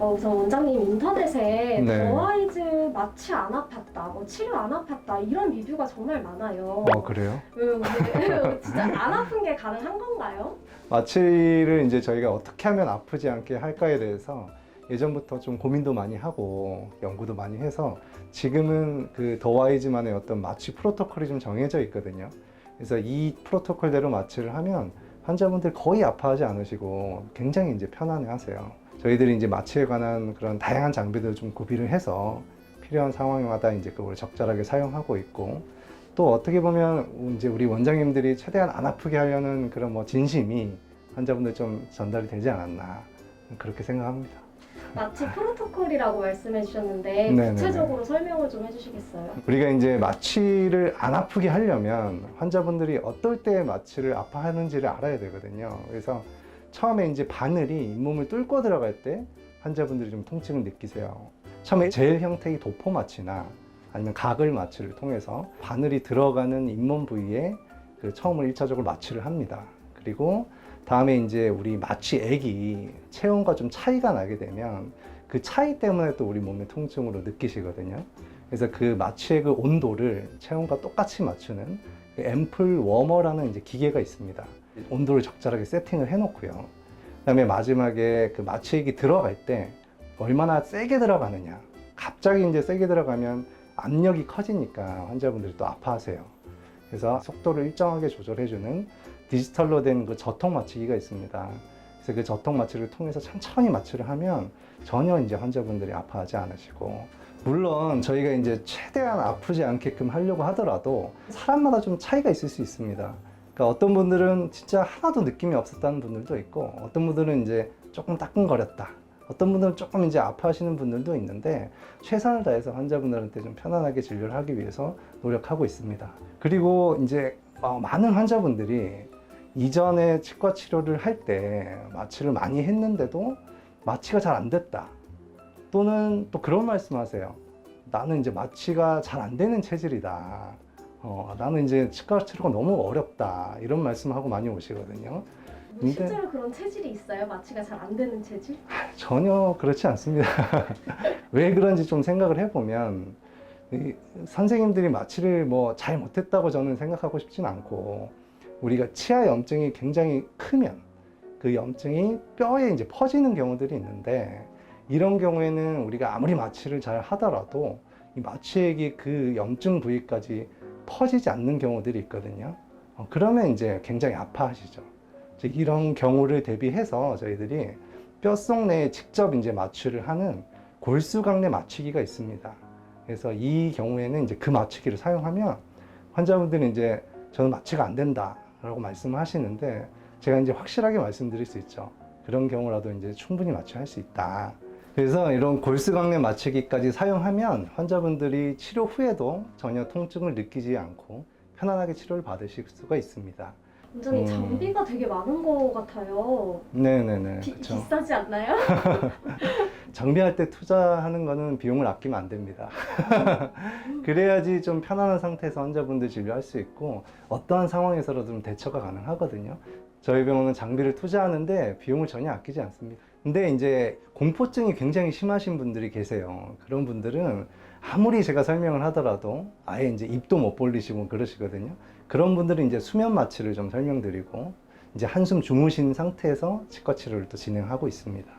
어, 우선 원장님 인터넷에 네. 더아이즈 마취 안 아팠다, 뭐 치료 안 아팠다 이런 리뷰가 정말 많아요. 어 그래요? 음, 근데 진짜 안 아픈 게 가능한 건가요? 마취를 이제 저희가 어떻게 하면 아프지 않게 할까에 대해서 예전부터 좀 고민도 많이 하고 연구도 많이 해서 지금은 그 더와이즈만의 어떤 마취 프로토콜이 좀 정해져 있거든요. 그래서 이 프로토콜대로 마취를 하면 환자분들 거의 아파하지 않으시고 굉장히 이제 편안해 하세요. 저희들이 이제 마취에 관한 그런 다양한 장비들을 좀 구비를 해서 필요한 상황마다 이제 그걸 적절하게 사용하고 있고 또 어떻게 보면 이제 우리 원장님들이 최대한 안 아프게 하려는 그런 뭐 진심이 환자분들 좀 전달이 되지 않았나 그렇게 생각합니다. 마취 프로토콜이라고 말씀해 주셨는데 네네네. 구체적으로 설명을 좀 해주시겠어요? 우리가 이제 마취를 안 아프게 하려면 환자분들이 어떨 때 마취를 아파하는지를 알아야 되거든요. 그래서 처음에 이제 바늘이 잇몸을 뚫고 들어갈 때 환자분들이 좀 통증을 느끼세요. 처음에 젤 형태의 도포 마취나 아니면 가글 마취를 통해서 바늘이 들어가는 잇몸 부위에 그 처음으로 1차적으로 마취를 합니다. 그리고 다음에 이제 우리 마취액이 체온과 좀 차이가 나게 되면 그 차이 때문에 또 우리 몸의 통증으로 느끼시거든요. 그래서 그 마취액의 온도를 체온과 똑같이 맞추는 그 앰플 워머라는 이제 기계가 있습니다. 온도를 적절하게 세팅을 해놓고요. 그다음에 마지막에 그 마취액이 들어갈 때 얼마나 세게 들어가느냐. 갑자기 이제 세게 들어가면 압력이 커지니까 환자분들이 또 아파하세요. 그래서 속도를 일정하게 조절해주는 디지털로 된 그 저통 마취기가 있습니다. 그래서 그 저통 마취를 통해서 천천히 마취를 하면 전혀 이제 환자분들이 아파하지 않으시고 물론 저희가 이제 최대한 아프지 않게끔 하려고 하더라도 사람마다 좀 차이가 있을 수 있습니다. 그러니까 어떤 분들은 진짜 하나도 느낌이 없었다는 분들도 있고 어떤 분들은 이제 조금 따끔거렸다. 어떤 분들은 조금 이제 아파하시는 분들도 있는데 최선을 다해서 환자분들한테 좀 편안하게 진료를 하기 위해서 노력하고 있습니다. 그리고 이제 어, 많은 환자분들이 이전에 치과 치료를 할 때 마취를 많이 했는데도 마취가 잘 안 됐다. 또는 또 그런 말씀 하세요. 나는 이제 마취가 잘 안 되는 체질이다. 어, 나는 이제 치과 치료가 너무 어렵다. 이런 말씀하고 많이 오시거든요. 근데- 실제로 그런 체질이 있어요? 마취가 잘 안 되는 체질? 전혀 그렇지 않습니다. 왜 그런지 좀 생각을 해보면 이 선생님들이 마취를 뭐 잘 못했다고 저는 생각하고 싶진 않고 우리가 치아 염증이 굉장히 크면 그 염증이 뼈에 이제 퍼지는 경우들이 있는데 이런 경우에는 우리가 아무리 마취를 잘 하더라도 이 마취액이 그 염증 부위까지 퍼지지 않는 경우들이 있거든요. 어, 그러면 이제 굉장히 아파하시죠. 이런 경우를 대비해서 저희들이 뼛속 내에 직접 이제 마취를 하는 골수강내 마취기가 있습니다. 그래서 이 경우에는 이제 그 마취기를 사용하면 환자분들은 이제 저는 마취가 안 된다라고 말씀을 하시는데 제가 이제 확실하게 말씀드릴 수 있죠. 그런 경우라도 이제 충분히 마취할 수 있다. 그래서 이런 골수강내 마취기까지 사용하면 환자분들이 치료 후에도 전혀 통증을 느끼지 않고 편안하게 치료를 받으실 수가 있습니다. 원장님 음. 장비가 되게 많은 것 같아요. 네네네. 비, 그렇죠. 비싸지 않나요? 장비할 때 투자하는 거는 비용을 아끼면 안 됩니다. 그래야지 좀 편안한 상태에서 환자분들 진료할 수 있고 어떠한 상황에서라도 좀 대처가 가능하거든요. 저희 병원은 장비를 투자하는데 비용을 전혀 아끼지 않습니다. 근데 이제 공포증이 굉장히 심하신 분들이 계세요. 그런 분들은 아무리 제가 설명을 하더라도 아예 이제 입도 못 벌리시고 그러시거든요. 그런 분들은 이제 수면 마취를 좀 설명드리고 이제 한숨 주무신 상태에서 치과 치료를 또 진행하고 있습니다.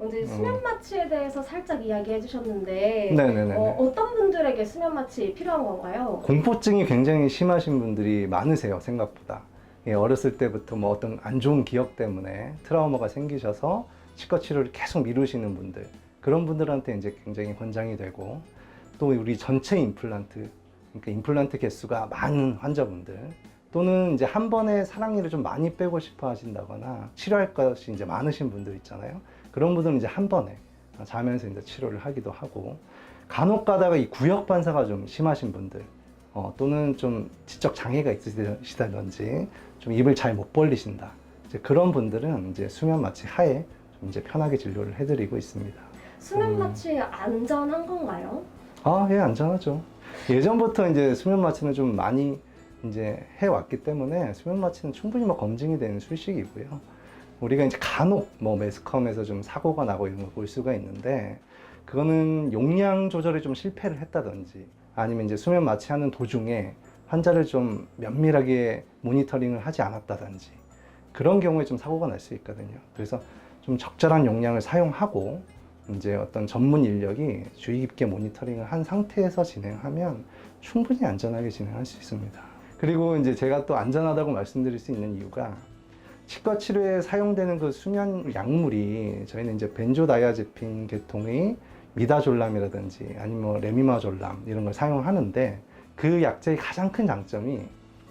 원장님 수면 마취에 대해서 살짝 이야기해 주셨는데 음. 네네네. 어, 어떤 분들에게 수면 마취 필요한 건가요? 공포증이 굉장히 심하신 분들이 많으세요, 생각보다. 예, 어렸을 때부터 뭐 어떤 안 좋은 기억 때문에 트라우마가 생기셔서 치과 치료를 계속 미루시는 분들, 그런 분들한테 이제 굉장히 권장이 되고, 또 우리 전체 임플란트, 그러니까 임플란트 개수가 많은 환자분들, 또는 이제 한 번에 사랑니를 좀 많이 빼고 싶어 하신다거나 치료할 것이 이제 많으신 분들 있잖아요. 그런 분들은 이제 한 번에 자면서 이제 치료를 하기도 하고, 간혹 가다가 이 구역 반사가 좀 심하신 분들, 어, 또는 좀 지적 장애가 있으시다든지 좀 입을 잘 못 벌리신다. 이제 그런 분들은 이제 수면 마취 하에 좀 이제 편하게 진료를 해드리고 있습니다. 수면 음. 마취 안전한 건가요? 아, 예, 안전하죠. 예전부터 이제 수면 마취는 좀 많이 이제 해왔기 때문에 수면 마취는 충분히 뭐 검증이 되는 술식이고요. 우리가 이제 간혹 뭐 매스컴에서 좀 사고가 나고 이런 걸 볼 수가 있는데 그거는 용량 조절에 좀 실패를 했다든지 아니면 이제 수면 마취하는 도중에 환자를 좀 면밀하게 모니터링을 하지 않았다든지 그런 경우에 좀 사고가 날 수 있거든요. 그래서 좀 적절한 용량을 사용하고 이제 어떤 전문 인력이 주의 깊게 모니터링을 한 상태에서 진행하면 충분히 안전하게 진행할 수 있습니다. 그리고 이제 제가 또 안전하다고 말씀드릴 수 있는 이유가 치과 치료에 사용되는 그 수면 약물이 저희는 이제 벤조다이아제핀 계통의 미다졸람이라든지 아니면 뭐 레미마졸람 이런 걸 사용하는데 그 약제의 가장 큰 장점이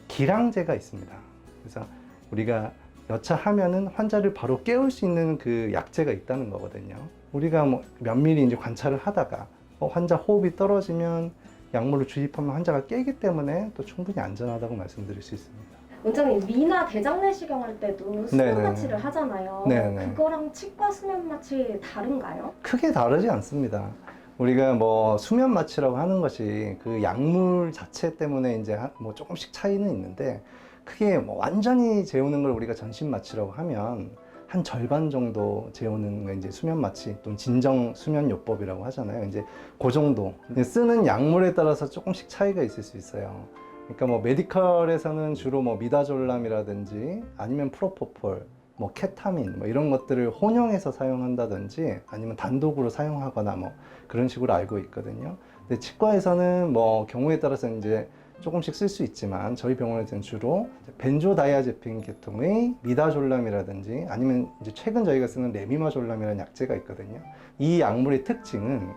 기량제가 있습니다. 그래서 우리가 여차하면은 환자를 바로 깨울 수 있는 그 약제가 있다는 거거든요. 우리가 뭐 면밀히 이제 관찰을 하다가 어, 환자 호흡이 떨어지면 약물을 주입하면 환자가 깨기 때문에 또 충분히 안전하다고 말씀드릴 수 있습니다. 원장님 미나 대장 내시경 할 때도 수면 네네. 마취를 하잖아요. 네네. 그거랑 치과 수면 마취 다른가요? 크게 다르지 않습니다. 우리가 뭐 수면 마취라고 하는 것이 그 약물 자체 때문에 이제 한- 뭐 조금씩 차이는 있는데 크게 뭐 완전히 재우는 걸 우리가 전신 마취라고 하면 한 절반 정도 재우는 게 이제 수면 마취 또는 진정 수면 요법이라고 하잖아요. 이제 그 정도 쓰는 약물에 따라서 조금씩 차이가 있을 수 있어요. 그러니까 뭐 메디컬에서는 주로 뭐 미다졸람이라든지 아니면 프로포폴 뭐 케타민 뭐 이런 것들을 혼용해서 사용한다든지 아니면 단독으로 사용하거나 뭐 그런 식으로 알고 있거든요. 근데 치과에서는 뭐 경우에 따라서 이제 조금씩 쓸 수 있지만 저희 병원에서는 주로 벤조다이아제핀 계통의 미다졸람이라든지 아니면 이제 최근 저희가 쓰는 레미마졸람이라는 약제가 있거든요. 이 약물의 특징은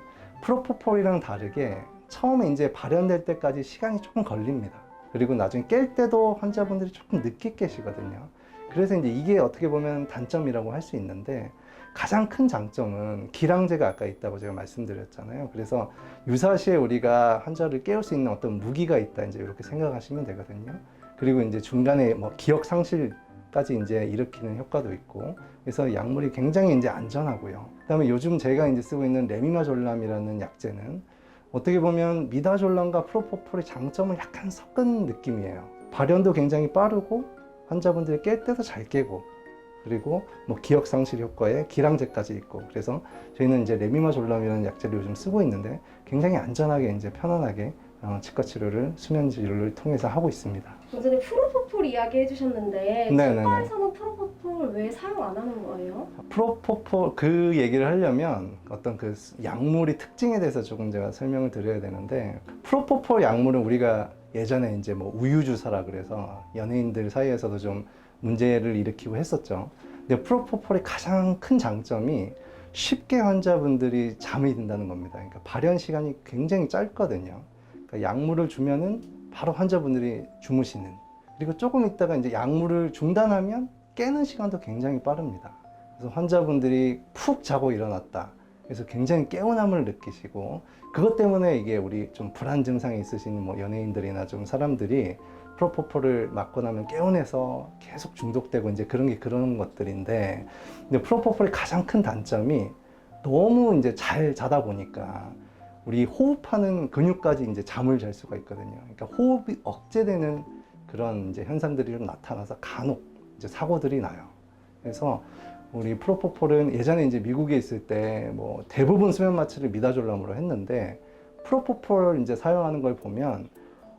프로포폴이랑 다르게 처음에 이제 발현될 때까지 시간이 조금 걸립니다. 그리고 나중에 깰 때도 환자분들이 조금 늦게 깨시거든요. 그래서 이제 이게 어떻게 보면 단점이라고 할 수 있는데 가장 큰 장점은 기량제가 아까 있다고 제가 말씀드렸잖아요. 그래서 유사시에 우리가 환자를 깨울 수 있는 어떤 무기가 있다 이제 이렇게 생각하시면 되거든요. 그리고 이제 중간에 뭐 기억 상실까지 이제 일으키는 효과도 있고 그래서 약물이 굉장히 이제 안전하고요. 그다음에 요즘 제가 이제 쓰고 있는 레미마졸람이라는 약제는 어떻게 보면 미다졸람과 프로포폴의 장점을 약간 섞은 느낌이에요. 발현도 굉장히 빠르고 환자분들이 깰 때도 잘 깨고 그리고 뭐 기억 상실 효과에 기량제까지 있고 그래서 저희는 이제 레미마졸람이라는 약제를 요즘 쓰고 있는데 굉장히 안전하게 이제 편안하게 어, 치과 치료를 수면 치료를 통해서 하고 있습니다. 원장님 프로포폴 이야기 해주셨는데 네네네. 치과에서는 프로포폴 왜 사용 안 하는 거예요? 프로포폴 그 얘기를 하려면 어떤 그 약물의 특징에 대해서 조금 제가 설명을 드려야 되는데 프로포폴 약물은 우리가 예전에 이제 뭐 우유 주사라 그래서 연예인들 사이에서도 좀 문제를 일으키고 했었죠. 근데 프로포폴의 가장 큰 장점이 쉽게 환자분들이 잠이 든다는 겁니다. 그러니까 발현 시간이 굉장히 짧거든요. 그러니까 약물을 주면은 바로 환자분들이 주무시는 그리고 조금 있다가 이제 약물을 중단하면 깨는 시간도 굉장히 빠릅니다. 그래서 환자분들이 푹 자고 일어났다. 그래서 굉장히 개운함을 느끼시고 그것 때문에 이게 우리 좀 불안 증상이 있으신 뭐 연예인들이나 좀 사람들이 프로포폴을 맞고 나면 개운해서 계속 중독되고 이제 그런 게 그런 것들인데 근데 프로포폴의 가장 큰 단점이 너무 이제 잘 자다 보니까 우리 호흡하는 근육까지 이제 잠을 잘 수가 있거든요. 그러니까 호흡이 억제되는 그런 이제 현상들이 좀 나타나서 간혹 이제 사고들이 나요. 그래서 우리 프로포폴은 예전에 이제 미국에 있을 때 뭐 대부분 수면 마취를 미다졸람으로 했는데 프로포폴 이제 사용하는 걸 보면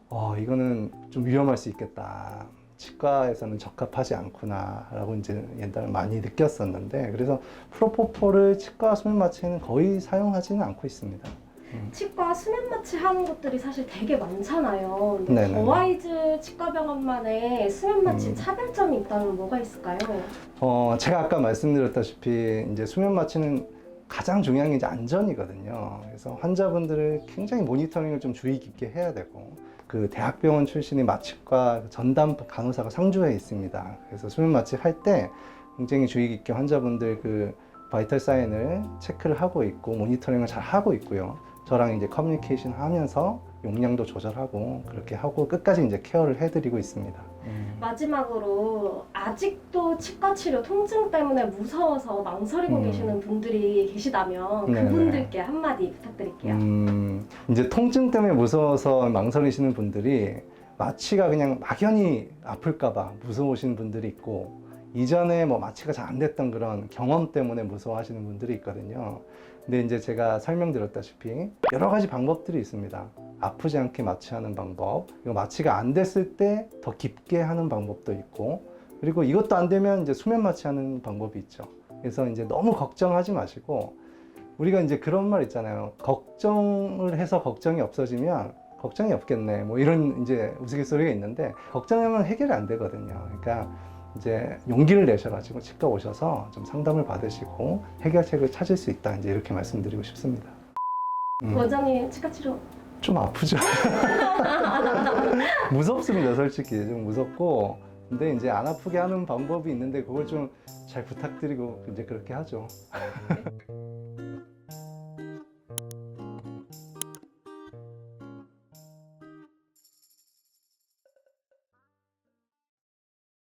어 이거는 좀 위험할 수 있겠다. 치과에서는 적합하지 않구나라고 이제 옛날에 많이 느꼈었는데 그래서 프로포폴을 치과 수면 마취에는 거의 사용하지는 않고 있습니다. 치과 수면 마취 하는 곳들이 사실 되게 많잖아요. 근데 네네. 더와이즈 치과병원만의 수면 마취 음. 차별점이 있다면 뭐가 있을까요? 어, 제가 아까 말씀드렸다시피 이제 수면 마취는 가장 중요한 게 이제 안전이거든요. 그래서 환자분들을 굉장히 모니터링을 좀 주의 깊게 해야 되고 그 대학병원 출신의 마취과 전담 간호사가 상주에 있습니다. 그래서 수면 마취 할 때 굉장히 주의 깊게 환자분들 그 바이탈 사인을 체크를 하고 있고 모니터링을 잘 하고 있고요. 저랑 이제 커뮤니케이션 하면서 용량도 조절하고 그렇게 하고 끝까지 이제 케어를 해드리고 있습니다. 마지막으로 아직도 치과 치료 통증 때문에 무서워서 망설이고 음. 계시는 분들이 계시다면 네네. 그분들께 한마디 부탁드릴게요. 음, 이제 통증 때문에 무서워서 망설이시는 분들이 마취가 그냥 막연히 아플까봐 무서우신 분들이 있고 이전에 뭐 마취가 잘 안 됐던 그런 경험 때문에 무서워하시는 분들이 있거든요. 근데 이제 제가 설명드렸다시피 여러 가지 방법들이 있습니다. 아프지 않게 마취하는 방법, 그리고 마취가 안 됐을 때 더 깊게 하는 방법도 있고, 그리고 이것도 안 되면 이제 수면 마취하는 방법이 있죠. 그래서 이제 너무 걱정하지 마시고 우리가 이제 그런 말 있잖아요. 걱정을 해서 걱정이 없어지면 걱정이 없겠네. 뭐 이런 이제 우스갯소리가 있는데 걱정하면 해결이 안 되거든요. 그러니까 이제 용기를 내셔가지고 치과 오셔서 좀 상담을 받으시고 해결책을 찾을 수 있다. 이제 이렇게 말씀드리고 싶습니다. 음, 원장님 치과 치료 좀 아프죠. 무섭습니다, 솔직히 좀 무섭고. 근데 이제 안 아프게 하는 방법이 있는데 그걸 좀 잘 부탁드리고 이제 그렇게 하죠.